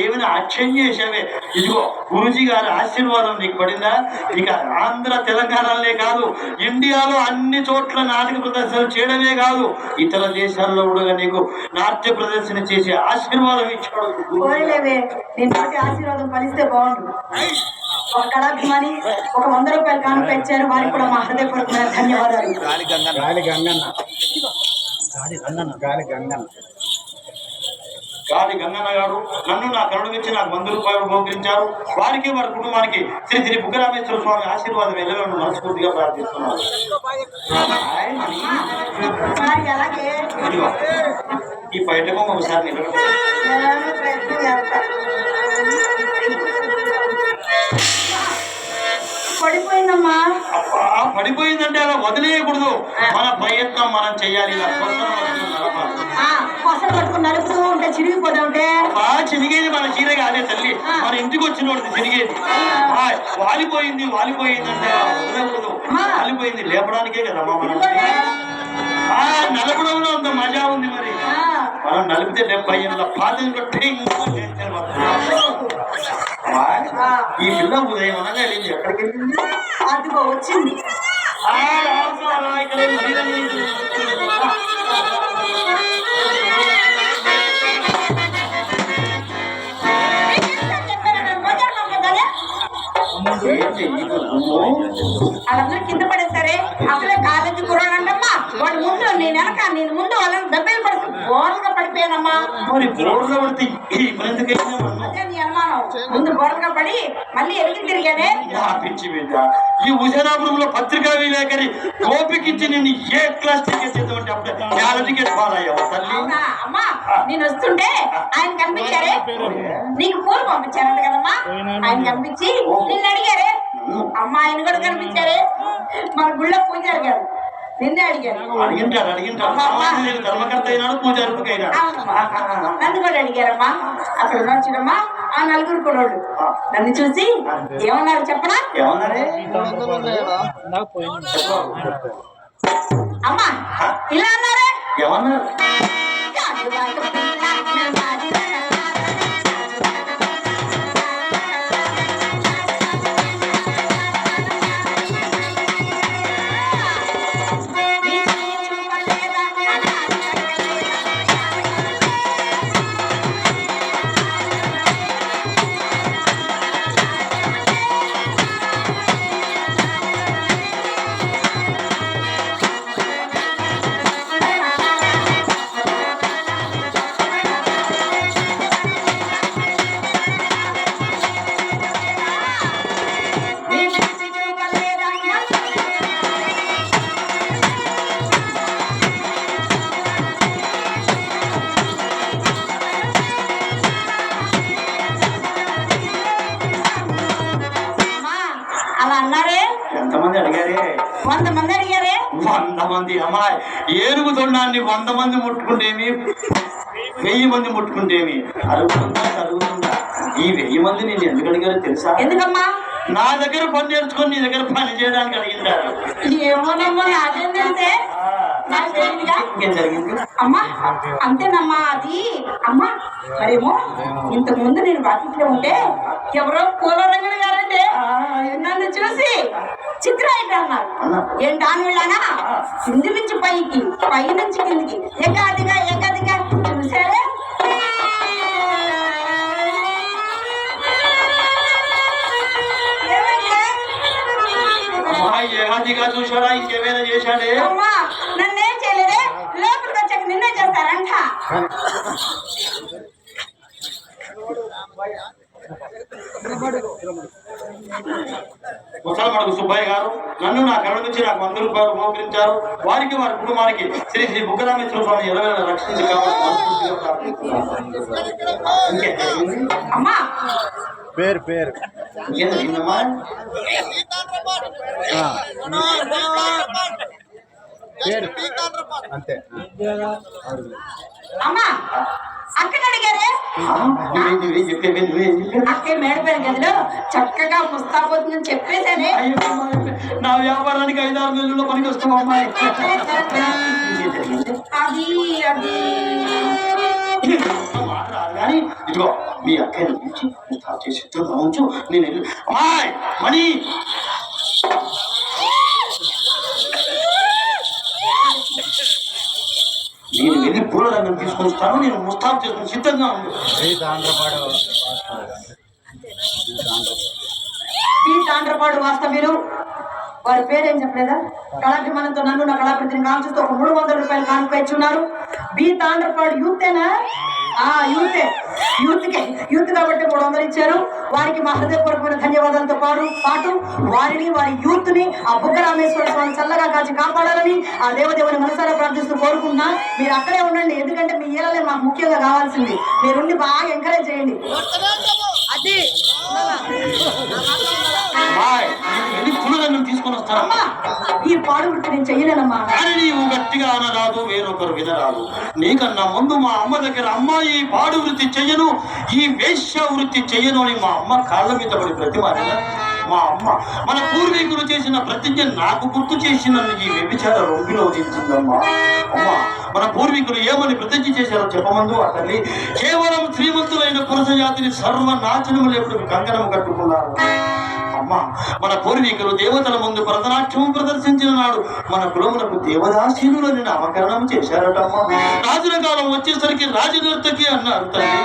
ఏమైనా అక్షం చేసావే ఇదిగో గురుజీ గారి ఆశీర్వాదం నీకు పడిందా? ఇక ఆంధ్ర తెలంగాణలే కాదు ఇండియాలో అన్ని చోట్ల నాటక ప్రదర్శనలు చేయడమే కాదు ఇతర దేశాల్లో కూడా నీకు నాట్య ప్రదర్శన చేసే ఆశీర్వాదం ఇచ్చాడు ఆశీర్వాదం ఫలిస్తే బాగుండు. ఒక కళాభిమాని ఒక వంద రూపాయలు కానుక ఇచ్చారు వారికి కూడా మా హృదయపూర్వకమైన ధన్యవాదాలు. గాలి గంగన్న. గాలి గంగన్న. గాలి గంగన్న. గాలి గంగన్న గారు నన్ను నా కరుణమిచ్చి నాకు వంద రూపాయలు బహుకరించారు. వారికి వారి కుటుంబానికి శ్రీ శ్రీ బుగ్గరామేశ్వర స్వామి ఆశీర్వాదం ఎల్లవేళ మనస్ఫూర్తిగా ప్రార్థిస్తున్నాను. ఇదిగో, ఈ బయటకు ఒకసారి. పడిపోయిందమ్మా. పడిపోయిందంటే అలా వదిలేయకూడదు. మన ప్రయత్నం మనం చేయాలి. ఇలా కొసలు పట్టుకుని నలుపుతూ ఉంటే చిరిగిపోతా ఉంటే? చినిగేది మన చీర కాదే తల్లి. మన ఇంటికి వచ్చిన వాడిది చినిగేది ఆ, వాలిపోయింది వాలిపోయింది అంటే వాలిపోయింది లేపడానికే మనం. ఆ నలపడంలో అంత మజా ఉంది మరి. మనం నలిపితే డెబ్బై ఏళ్ళ పాదం ఈ పిల్ల ఉదయం అనగా వెళ్ళింది ఎక్కడికి వెళ్ళింది? అదిగో వచ్చింది. వాళ్ళందరూ కింద పడేసరే అసలే కాలేజీ కుర్రాడంటమ్మా వాడు ముందు నేను వెనక నేను ముందు వాళ్ళని మరి బోర్డులో పడితే? అదే నీ అనుమానం. ముందు పడి మళ్ళీ ఎలిగి తిరిగానే. పిచ్చి బిడ్డ. ఈ హుసేనాపురంలో పత్రికా విలేకరి ఓపికిచ్చి నిన్ను ఏ క్లాస్ టికెట్ చేద్దామంటే అప్పుడు చాలా టికెట్ పాలయ్యావు తల్లి? అవునా? అమ్మా నేను వస్తుంటే ఆయన కనిపించారే? నీకు పూలు పంపించారంట కదమ్మా. ఆయన కనిపించి నిన్ను అడిగారే? అమ్మ ఆయన కూడా కనిపించారే? మన గుళ్ళో పూజారి గారు నిన్నే అడిగారు. అడిగింటాడు అడిగింటాడు అయినాడు. నన్ను కూడా అడిగారమ్మా. అక్కడ ఉన్నాచుడమ్మా ఆ నలుగురు కొడోళ్ళు నన్ను చూసి ఏమన్నారు చెప్పనా? ఏమన్నారే? అమ్మా ఇలా అన్నారే? ఏమన్నారు? తొండాన్ని వంద మంది ముట్టుకుంటేమి? వెయ్యి మంది ముట్టుకుంటేమి? అరుగుతుందా అరుగుతుందా ఈ వెయ్యి మంది నేను ఎందుకు అడిగారో తెలుసా? ఎందుకమ్మా? నా దగ్గర పని నేర్చుకొని నీ దగ్గర పని చేయడానికి అడిగిందారు. ఏమోనమ్మా నాకేం తెలిసే అమ్మా అంతేనమ్మా అది. అమ్మా మరేమో ఇంతకు ముందు నేను వాకిట్లో ఉంటే ఎవరో పూల రంగడి గారంటే నన్ను చూసి చిత్ర అన్నారు అన్నా. ఏంటి దాని వెళ్ళానా కింది నుంచి పైకి పై నుంచి కిందికి ఎగాదిగా ఎగాదిగా చూసారే ఏమాదిగా చూశాడా? ఇంకేమైనా చేశాడే? అమ్మా నన్నేం చేయలేదే? లోపలికి వచ్చాక నిన్నే చేస్తారంట. ముసలమడుగు సుబ్బయ్య గారు నన్ను నా కళ్ళ నుంచి నాకు వంద రూపాయలు మోకరించారు. వారికి వారి కుటుంబానికి శ్రీ శ్రీ బుగ్గరామేశ్వర స్వామి ఇరవై రక్షించి? అమ్మా! పేరు. పేరు. అంతే. అమ్మా అక్కడ అడిగారే? అక్కే మేడపైన గదిలో చక్కగా ముస్తాబోతుందని అమ్మాయి, నా వ్యాపారానికి ఐదారు నెలల్లో పనికి వస్తాం? అది అది. కానీ ఇదిగో మీ అక్కని పిలిచి చేసి ఉంచు నేను అమ్మాయి మణి! నేను వెళ్ళి పూల రంగం తీసుకొని వస్తాను నేను ముస్తాబు చేసుకుని సిద్ధంగా ఉండు శ్రీ తాండ్రపాడు ఈ తాండ్రపాడు. వాస్తవ్యులు వారి పేరేం చెప్పలేదా? కళాభిమానంతో నన్ను నా కళాకృతిని కాల్చుతూ ఒక మూడు వందల రూపాయలు కానుక ఇచ్చున్నారు. బి తాండ్రపాడు యూతేనా ఆ యూతే యూత్కి యూత్ కాబట్టి మూడు వందలు ఇచ్చారు. వారికి మా హృదయపూర్వకమైన ధన్యవాదాలతో పాటు పాటు వారిని వారి యూత్ని ఆ బుగ్గ రామేశ్వర స్వామి చల్లగా కాచి కాపాడాలని ఆ దేవదేవుని మనసారా ప్రార్థిస్తూ కోరుకుంటున్నా. మీరు అక్కడే ఉండండి. ఎందుకంటే మీ ఈలలే మాకు ముఖ్యంగా కావాల్సింది. మీరుండి బాగా ఎంకరేజ్ చేయండి. అమ్మాయి తీసుకొని వస్తానమ్మా అమ్మా! ఈ పాడు వృత్తి నేను చెయ్యలేనమ్మా. కానీ నీవు గట్టిగా అనరాదు వేరొకరు వినరాదు. నీకన్నా ముందు మా అమ్మ దగ్గర అమ్మాయి ఈ పాడు వృత్తి చెయ్యను ఈ వేశ్య వృత్తి చెయ్యను అని మా అమ్మ కాళ్ళ మీద పడి మా అమ్మ మన పూర్వీకులు చేసిన ప్రతిజ్ఞ నాకు గుర్తు చేసిన ఈ వ్యభిచార రొంపిలో దించిందమ్మా అమ్మ మన పూర్వీకులు ఏమని ప్రతిజ్ఞ చేశారో చెప్పమందు తల్లి కేవలం శ్రీమంతులైన పురుష జాతిని సర్వనాశనము లేపుడు కంకణము కట్టుకున్నారు. అమ్మ మన పూర్వీకులు దేవతల ముందు భరతనాట్యం ప్రదర్శించిన నాడు మన కులములకు దేవదాసీనులని నామకరణం చేశారటమ్మ. రాజుల కాలం వచ్చేసరికి రాజనర్తకి అన్నారు తల్లి.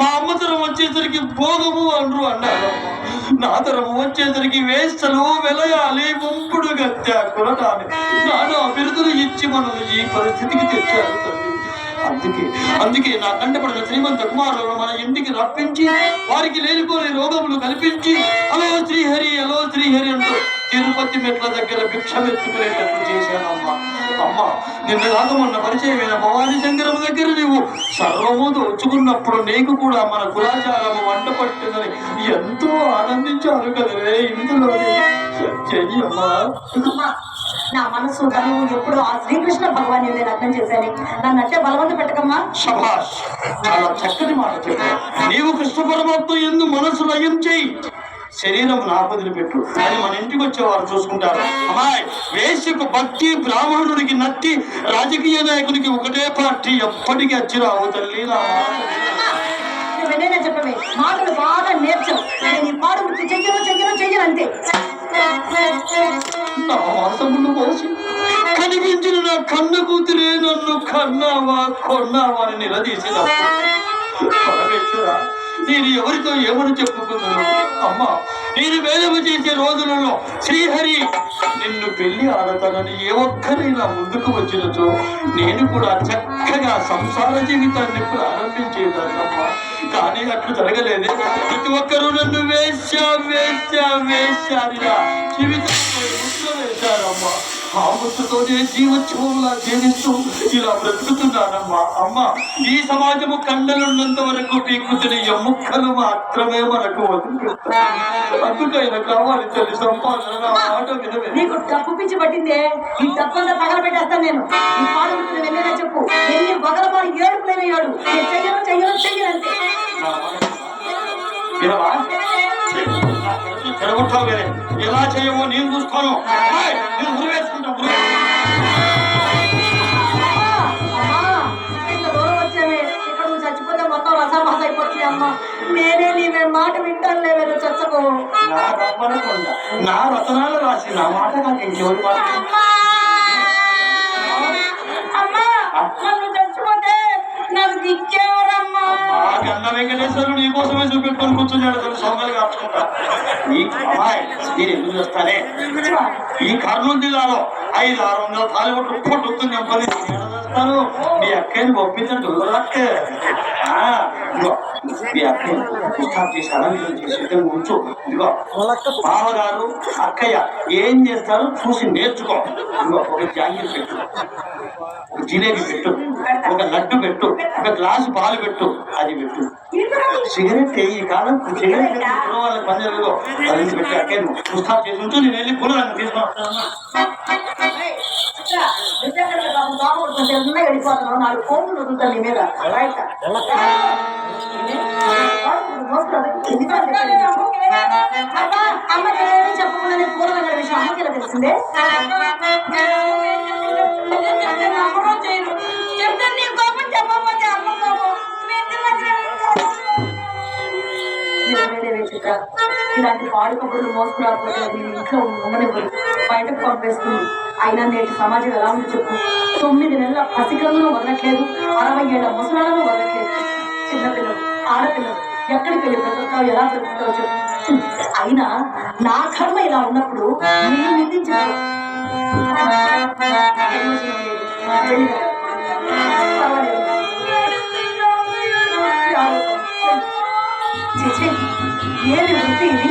మా అమ్మ తరం వచ్చేసరికి భోగము అండ్రు అన్నారు నా వచ్చేసరికి వేస్తలు వెలయాలి ముంపుడు గత్య కులటాన్ని నాను అభివృద్ధులు ఇచ్చి మనల్ని ఈ పరిస్థితికి తెచ్చారు తల్లి. అందుకే అందుకే నా కంటపడిన శ్రీమంత కుమారులను మన ఇంటికి రప్పించి వారికి లేనిపోని రోగములు కల్పించి అలో శ్రీహరి అలో శ్రీహరి అంటూ తిరుపతి మెట్ల దగ్గర భిక్షమెత్తుకునేటట్లు చేశానమ్మా. అమ్మ నిన్న దాకా మొన్న పరిచయమైన భవానీ శంకరం దగ్గర నీవు సర్వము దోచుకున్నప్పుడు నీకు కూడా మన కులాచారము వంట పట్టిందని ఎంతో ఆనందించారు కదరే ఇందులో చెయ్యమ్మా అమ్మా, నా మనసు తను ఎప్పుడు ఆ శ్రీకృష్ణ భగవాన్ నేను అర్థం చేశాను. నన్ను అంటే బలవంత పెట్టకమ్మా. శభాష్ చాలా చక్కటి మాట చెప్పావు. నీవు కృష్ణ పరమాత్మ ఎందు మనసు లయం చేయి. శరీరం నాపదిని పెట్టు అని మన ఇంటికి వచ్చేవారు చూసుకుంటారు. అమ్మాయి వేశ్యకు భక్తి బ్రాహ్మణుడికి నట్టి రాజకీయ నాయకునికి ఒకటే పార్టీ. ఎప్పటికీ తల్లి విను. నువ్వు ఎన్నైనా చెప్పవే. మాటలు బాగా నేర్చావు నేను ఈ పాడు చెయ్యను చెయ్యను చెయ్యను అంతే. నా వాసములు మోసి కనిపించిన నా కన్న కూతురే నన్ను కన్నావా కొన్నావా అని నిలదీసిన. నేను ఎవరితో ఏమని చెప్పుకున్నాను? అమ్మా నేను వేదము చేసే రోజులలో శ్రీహరి నిన్ను పెళ్ళి ఆడతానని ఏ ఒక్కరైనా ముందుకు వచ్చినచో నేను కూడా చక్కగా సంసార జీవితాన్ని ప్రారంభించేదాన్నమ్మా కానీ అట్లు జరగలేదే. ప్రతి ఒక్కరూ నన్ను వేశ్యా వేశ్యా వేశ్యా జీవితంలో వేశారమ్మా. ఆ ముద్రతోనే జీవోత్సవంలా జీవిస్తూ ఇలా బ్రతుకుతున్నానమ్మా. అమ్మ ఈ సమాజము కండలున్నంత వరకు పీక్కుతున్న ఎముక్కలు మాత్రమే మనకు అందుకైనా కావాలి తల్లి సంపాదన మాట వినవే. నీకు డబ్బు పిచ్చి పట్టిందే ఈ డబ్బంతా తగలబెట్టేస్తాను నేను. ఈ పాడు చెప్పు. ఎన్ని బగలబాలు ఏడుపులైన ఏడు. కదే. ఎలా చేయవో నేను చూస్తాను నేను ఉరివేసుకుంటా నేనే నీవే మాట వింటాను లేవే నువ్వు చచ్చకో. నా రతనాలు రాసి నా మాట కాక ఇంకెవరి మాట నన్ను చచ్చిపోతే నాకు దిక్కేవరమ్మా ఆ అన్న వెంకటేశ్వరుడు నీ కోసమే చూపెట్టుకొని కూర్చున్నాడు తను సొంగలు కాచుకుంటా ఈ అమ్మాయి నేను ఎందుకు చేస్తానే? ఈ కర్నూలు జిల్లాలో ఐదు ఆరు వందల తాలిబొట్లు పొట్టుకుని చెప్పని చేస్తాను మీ అక్కని ఒప్పించండి అక్క మీ అక్కని పుస్తకం చేసి అలంకరణ చేసి సిద్ధంగా ఉంచు ఇదిగో బావగారు అక్కయ్య ఏం చేస్తారో చూసి నేర్చుకో ఇదిగో ఒక జాంగీర్ పెట్టు ఒక జిలేబీ పెట్టు ఒక లడ్డు పెట్టు ఒక గ్లాసు పాలు పెట్టు అది పెట్టు సిగరెట్ ఈ కాలం సిగరెట్ ఎత్తుకున్న వాళ్ళ పని జరగదు అది పెట్టి అక్కడ పుస్తకం చేసి ఉంచు నేను వెళ్ళి కూరగాయలు తీసుకున్నాను వెళ్ళిపోతున్నావు నాలుగు ఫోన్లు వదులుతాను నీ మీద. బయట. అమ్మా, చెప్పకుండా విషయం అమ్మకి ఎలా తెలిసిందే. ఇలాంటి పాడు కబుర్లు మోసుకురాకపోతే ఇంట్లో ఉండనివ్వదు. బయటకు పంపేస్తుంది. అయినా నేటి సమాజం ఎలా ఉంది చెప్పు. తొమ్మిది నెలల పసికలను వదలట్లేదు. అరవై ఏళ్ళ ముసలాలను వదలట్లేదు. చిన్నపిల్లలు ఆడపిల్లలు ఎక్కడికి వెళ్ళి బ్రతుకుతావు ఎలా బ్రతుకుతావు చెప్పు. అయినా నా కర్మ ఇలా ఉన్నప్పుడు నేను నిందించాను ఏమి వృత్తి ఇది?